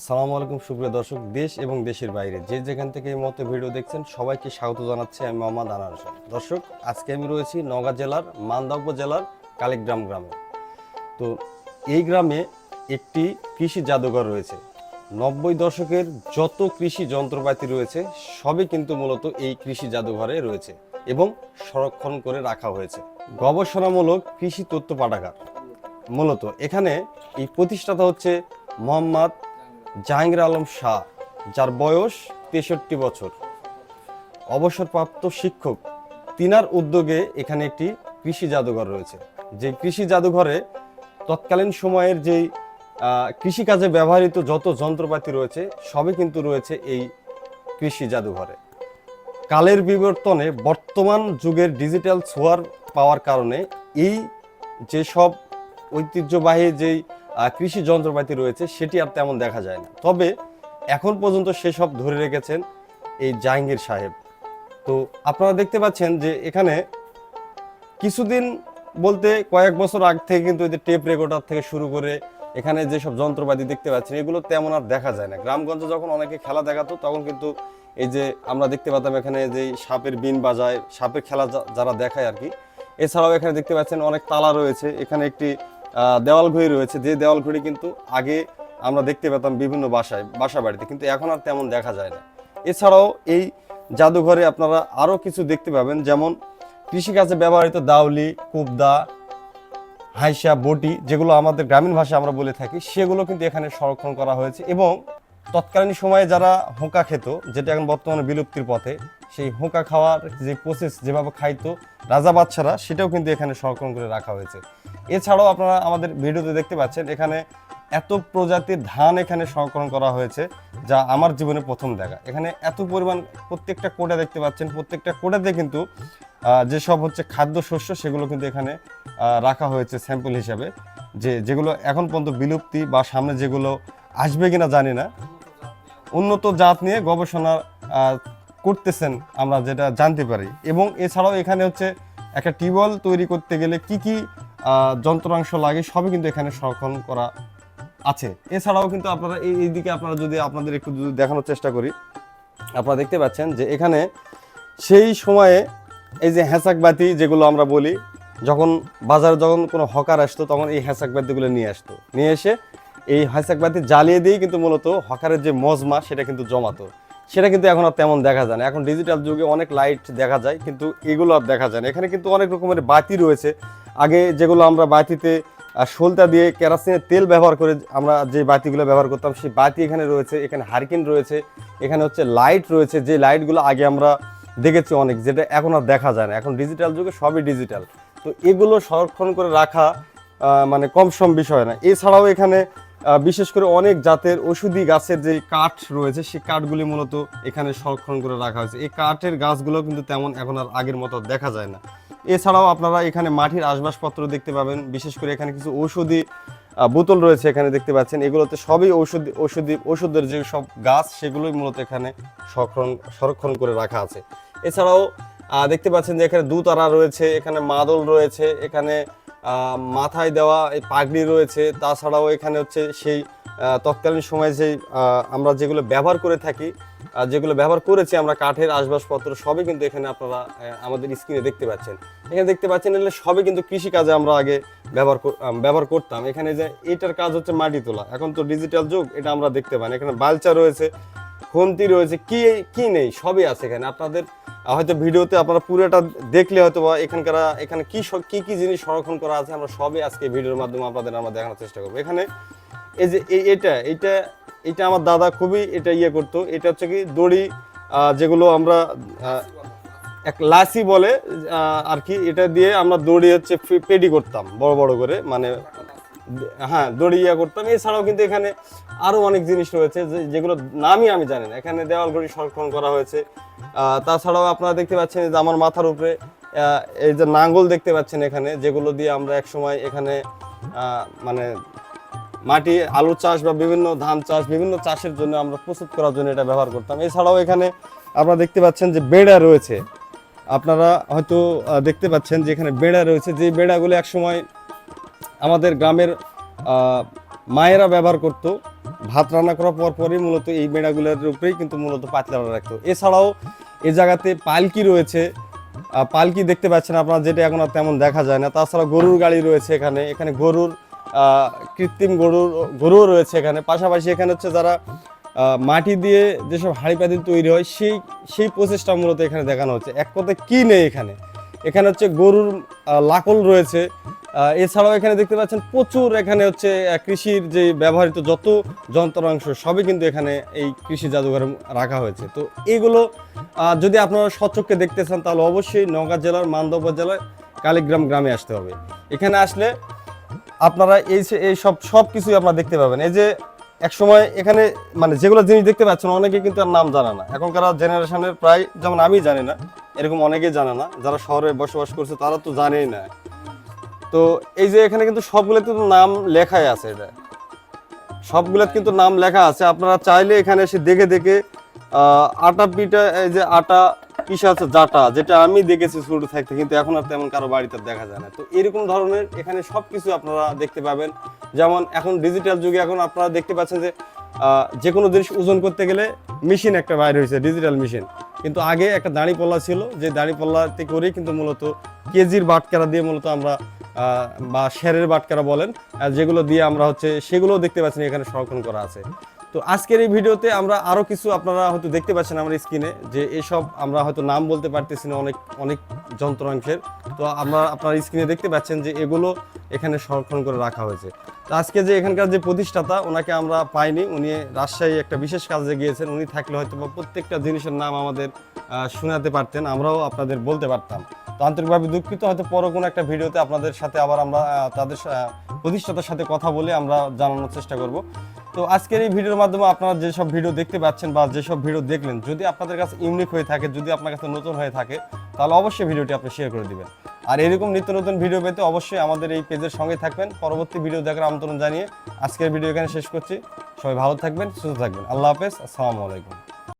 আসসালামু আলাইকুম, সুপ্রিয় দর্শক, দেশ এবং দেশের বাইরে। যে যেখান থেকে এই মতো ভিডিও দেখছেন, সবাইকে স্বাগত জানাচ্ছি আমি মোহাম্মদ আনার দর্শক, আজকে আমি রয়েছি নওগাঁ জেলার মান্দা উপজেলার কালীগ্রাম গ্রামে। তো এই গ্রামে একটি কৃষি জাদুঘর রয়েছে। নব্বই দশকের যত কৃষি যন্ত্রপাতি রয়েছে, সবই কিন্তু মূলত এই কৃষি জাদুঘরে রয়েছে এবং সংরক্ষণ করে রাখা হয়েছে। গবেষণামূলক কৃষি তথ্য পাঠাগার। মূলত এখানে এই প্রতিষ্ঠাতা হচ্ছে মোহাম্মদ জাহাঙ্গীর আলম শাহ, যার বয়স তেষট্টি বছর। অবসরপ্রাপ্ত শিক্ষক, তিনার উদ্যোগে এখানে একটি কৃষি জাদুঘর রয়েছে। যে কৃষি জাদুঘরে তৎকালীন সময়ের যেই কৃষিকাজে ব্যবহৃত যত যন্ত্রপাতি রয়েছে, সবই কিন্তু রয়েছে এই কৃষি জাদুঘরে। কালের বিবর্তনে বর্তমান যুগের ডিজিটাল ছোঁয়ার পাওয়ার কারণে এই যেসব ঐতিহ্যবাহী যেই কৃষি যন্ত্রপাতি রয়েছে, সেটি আর তেমন দেখা যায় না। তবে এখন পর্যন্ত সেসব ধরে রেখেছেন এই জাহাঙ্গীর সাহেব। তো আপনারা দেখতে পাচ্ছেন যে এখানে কিছুদিন বলতে কয়েক বছর আগ থেকে কিন্তু এই যে টেপ রেকর্ডার থেকে শুরু করে এখানে যেসব যন্ত্রপাতি দেখতে পাচ্ছেন, এগুলো তেমন আর দেখা যায় না। গ্রামগঞ্জে যখন অনেকে খেলা দেখাতো, তখন কিন্তু এই যে আমরা দেখতে পেতাম এখানে যে সাপের বিন বাজায়, সাপের খেলা যারা দেখায় আর কি। এছাড়াও এখানে দেখতে পাচ্ছেন অনেক তালা রয়েছে। এখানে একটি দেওয়াল ঘড়ি রয়েছে। যে দেওয়াল ঘড়ি কিন্তু আগে আমরা দেখতে পেতাম বিভিন্ন বাসায় বাসা বাড়িতে কিন্তু এখন আর তেমন দেখা যায় না। এছাড়াও এই জাদুঘরে আপনারা আরও কিছু দেখতে পাবেন, যেমন কৃষিকাজে ব্যবহৃত দাউলি, কুবদা, হাইসা, বটি, যেগুলো আমাদের গ্রামীণ ভাষায় আমরা বলে থাকি, সেগুলো কিন্তু এখানে সংরক্ষণ করা হয়েছে এবং তৎকালীন সময়ে যারা হোঁকা খেত, যেটা এখন বর্তমানে বিলুপ্তির পথে, সেই হোঁকা খাওয়ার যে প্রসেস যেভাবে খাইতো রাজা বাচ্চারা সেটাও কিন্তু এখানে সংরক্ষণ করে রাখা হয়েছে। এছাড়াও আপনারা আমাদের ভিডিওতে দেখতে পাচ্ছেন, এখানে এত প্রজাতির ধান এখানে সংরক্ষণ করা হয়েছে, যা আমার জীবনে প্রথম দেখা। এখানে এত পরিমাণ প্রত্যেকটা কোটা দেখতে পাচ্ছেন, প্রত্যেকটা কোটাতে কিন্তু যেসব হচ্ছে খাদ্যশস্য, সেগুলো কিন্তু এখানে রাখা হয়েছে স্যাম্পল হিসাবে। যে, যেগুলো এখন পর্যন্ত বিলুপ্তি বা সামনে যেগুলো আসবে কিনা জানি না। উন্নত জাত নিয়ে গবেষণা করতেছেন আমরা যেটা জানতে পারি। এবং এছাড়াও এখানে হচ্ছে একটা টিউবওয়েল তৈরি করতে গেলে কি কি যন্ত্রাংশ লাগে, সবই কিন্তু এখানে সংরক্ষণ করা আছে। এছাড়াও কিন্তু আপনারা এই দিকে আপনারা যদি আপনাদের একটু দেখানোর চেষ্টা করি, আপনারা দেখতে পাচ্ছেন যে এখানে সেই সময়ে এই যে হ্যাঁচাক বাতি যেগুলো আমরা বলি, যখন বাজারে যখন কোনো হকার আসতো, তখন এই হ্যাঁচাক বাতিগুলো নিয়ে আসতো। নিয়ে এসে এই হ্যাঁচাক বাতি জ্বালিয়ে দিয়েই কিন্তু মূলত হকারের যে মজমা, সেটা কিন্তু জমাতো। সেটা কিন্তু এখন আর তেমন দেখা যায় না। এখন ডিজিটাল যুগে অনেক লাইট দেখা যায়, কিন্তু এগুলো আর দেখা যায় না। এখানে কিন্তু অনেক রকমের বাতি রয়েছে আগে যেগুলো আমরা বাতিতে সলতা দিয়ে কেরাসিনের তেল ব্যবহার করে আমরা যে বাতিগুলো ব্যবহার করতাম, সেই বাতি এখানে রয়েছে, এখানে হারিকেন রয়েছে, এখানে হচ্ছে লাইট রয়েছে, যে লাইটগুলো আগে আমরা দেখেছি অনেক, যেটা এখন আর দেখা যায় না। এখন ডিজিটাল যুগে সবই ডিজিটাল তো এগুলো সংরক্ষণ করে রাখা মানে কম সম বিষয় না। এছাড়াও এখানে বিশেষ করে অনেক জাতের ওষুধি গাছের যে কাঠ রয়েছে, সেই কাঠগুলি মূলত এখানে সংরক্ষণ করে রাখা হয়েছে। এই কাঠের গাছগুলো কিন্তু তেমন এখন আর আগের মতো দেখা যায় না। এছাড়াও আপনারা এখানে মাটির আসবাসপত্র দেখতে পাবেন, বিশেষ করে এখানে কিছু ঔষধি বোতল রয়েছে এখানে দেখতে পাচ্ছেন। এগুলোতে সবই ঔষধ, ঔষধি ওষুধের যে সব গাছ, সেগুলোই মূলত এখানে সংরক্ষণ সংরক্ষণ করে রাখা আছে। এছাড়াও দেখতে পাচ্ছেন যে এখানে দুতারা রয়েছে, এখানে মাদল রয়েছে, এখানে মাথায় দেওয়া এই পাগড়ি রয়েছে। তাছাড়াও এখানে হচ্ছে সেই তৎকালীন সময়ে যে আমরা যেগুলো ব্যবহার করে থাকি আহ, যেগুলো ব্যবহার করেছি আমরা কাঠের আসবাবপত্র সবই কিন্তু এখানে আপনারা আমাদের স্ক্রিনে দেখতে পাচ্ছেন। এখানে দেখতে পাচ্ছেন এগুলো সবই কিন্তু কৃষিকাজে আমরা আগে ব্যবহার ব্যবহার করতাম। এখানে যে এটার কাজ হচ্ছে মাটি তোলা। এখন তো ডিজিটাল যুগ এটা আমরা দেখতে পাই। এখানে বালচা রয়েছে খন্তি রয়েছে কি কি নেই সবই আছে এখানে। আপনাদের হয়তো ভিডিওতে আপনারা পুরোটা দেখলে হয়তো বা এখানকার এখানে কি কি কি জিনিস সংরক্ষণ করা আছে আমরা সবই আজকে ভিডিওর মাধ্যমে আপনাদের আমরা দেখানোর চেষ্টা করব। এখানে এই যে এটা এটা এটা আমার দাদা খুবই এটা ইয়ে করতো। এটা হচ্ছে কি দড়ি যেগুলো আমরা এক লাসি বলে আর কি এটা দিয়ে আমরা দড়ি হচ্ছে পেডি করতাম, বড় বড় করে মানে হ্যাঁ দড়ি ইয়া করতাম। এছাড়াও কিন্তু এখানে আরও অনেক জিনিস রয়েছে যেগুলো নামই আমি জানি না। এখানে দেওয়াল ঘড়ি সংরক্ষণ করা হয়েছে। তাছাড়াও আপনারা দেখতে পাচ্ছেন যে আমার মাথার উপরে এই যে নাঙ্গল দেখতে পাচ্ছেন এখানে, যেগুলো দিয়ে আমরা এক সময় এখানে মানে মাটি আলু চাষ বা বিভিন্ন ধান চাষ, বিভিন্ন চাষের জন্য আমরা প্রস্তুত করার জন্য এটা ব্যবহার করতাম। এছাড়াও এখানে আপনারা দেখতে পাচ্ছেন যে বেড়া রয়েছে। আপনারা হয়তো দেখতে পাচ্ছেন যে এখানে বেড়া রয়েছে। যে বেড়াগুলো একসময় আমাদের গ্রামের মায়েরা ব্যবহার করত। ভাত রান্না করার পর পরই মূলত এই বেড়াগুলোর উপরেই কিন্তু মূলত পাতলা রাখতো। এছাড়াও এই জায়গাতে পালকি রয়েছে। পালকি দেখতে পাচ্ছেন আপনারা, যেটা এখন আর তেমন দেখা যায় না। তাছাড়া গরুর গাড়ি রয়েছে এখানে। এখানে গরুর কৃত্রিম গরুর গরুও রয়েছে এখানে। পাশাপাশি এখানে হচ্ছে যারা মাটি দিয়ে যেসব হাঁড়ি পাতিল তৈরি হয় সেই সেই প্রচেষ্টা মূলত এখানে দেখানো হচ্ছে। এক কথায় কি নেই এখানে? এখানে হচ্ছে গরুর লাকল রয়েছে। এছাড়াও এখানে দেখতে পাচ্ছেন প্রচুর এখানে হচ্ছে কৃষির যে ব্যবহৃত যত যন্ত্রাংশ সবই কিন্তু এখানে এই কৃষি জাদুঘরে রাখা হয়েছে। তো এইগুলো আহ, যদি আপনারা সচক্ষে দেখতে চান তাহলে অবশ্যই নওগাঁ জেলার মান্দা উপজেলার কালীগ্রাম গ্রামে আসতে হবে। এখানে আসলে আপনারা এই এই সব সব কিছুই আপনারা দেখতে পাবেন। এই যে এক সময় এখানে মানে যেগুলো জিনিস দেখতে পাচ্ছেন, অনেকে কিন্তু আর নাম জানে না। এখনকার জেনারেশনের প্রায় যেমন আমি জানি না, এরকম অনেকেই জানে না। যারা শহরে বসবাস করছে, তারা তো জানেই না। তো এই যে এখানে কিন্তু সবগুলো কিন্তু নাম লেখাই আছে এটা। সবগুলো কিন্তু নাম লেখা আছে। আপনারা চাইলে এখানে এসে দেখে দেখে আটা পিঠা, এই যে আটা পিসা জাটা, যেটা আমি দেখেছি ছোট থাকতে, কিন্তু এখন আর তেমন কারও বাড়িতে দেখা যায় না। তো এরকম ধরনের এখানে সবকিছু আপনারা দেখতে পাবেন। যেমন এখন ডিজিটাল যুগে এখন আপনারা দেখতে পাচ্ছেন যে যে কোনো জিনিস ওজন করতে গেলে মেশিন একটা বাইর হয়েছে ডিজিটাল মেশিন কিন্তু আগে একটা দাঁড়ি পল্লা ছিল, যে দাঁড়ি পল্লাতে করেই কিন্তু মূলত কেজির বাটকারা দিয়ে মূলত আমরা বা শেরের বাটকারা বলেন যেগুলো দিয়ে আমরা হচ্ছে সেগুলো দেখতে পাচ্ছি এখানে সংরক্ষণ করা আছে। তো আজকের এই ভিডিওতে আমরা আরও কিছু আপনারা হয়তো দেখতে পাচ্ছেন আমার স্ক্রিনে যে এসব আমরা হয়তো নাম বলতে পারতেছি না, অনেক অনেক যন্ত্রাংশের। তো আমরা আপনার স্ক্রিনে দেখতে পাচ্ছেন যে এগুলো এখানে সংরক্ষণ করে রাখা হয়েছে। তো আজকে যে এখানকার যে প্রতিষ্ঠাতা, ওনাকে আমরা পাইনি। উনি রাজশাহী একটা বিশেষ কাজে গিয়েছেন। উনি থাকলে হয়তো বা প্রত্যেকটা জিনিসের নাম আমাদের শোনাতে পারতেন, আমরাও আপনাদের বলতে পারতাম। তো আন্তরিকভাবে দুঃখিত, হয়তো পরে কোনো একটা ভিডিওতে আপনাদের সাথে আবার আমরা তাদের প্রতিষ্ঠাতার সাথে কথা বলে আমরা জানানোর চেষ্টা করব। তো আজকের এই ভিডিওর মাধ্যমে আপনারা যেসব ভিডিও দেখতে পাচ্ছেন বা যেসব ভিডিও দেখলেন, যদি আপনাদের কাছে ইউনিক হয়ে থাকে, যদি আপনার কাছে নতুন হয়ে থাকে, তাহলে অবশ্যই ভিডিওটি আপনি শেয়ার করে দিবেন। আর এরকম নিত্য নতুন ভিডিও পেতে অবশ্যই আমাদের এই পেজের সঙ্গে থাকবেন। পরবর্তী ভিডিও দেখার আমন্ত্রণ জানিয়ে আজকের ভিডিও এখানে শেষ করছি। সবাই ভালো থাকবেন, সুস্থ থাকবেন। আল্লাহ হাফেজ, আসসালামু আলাইকুম।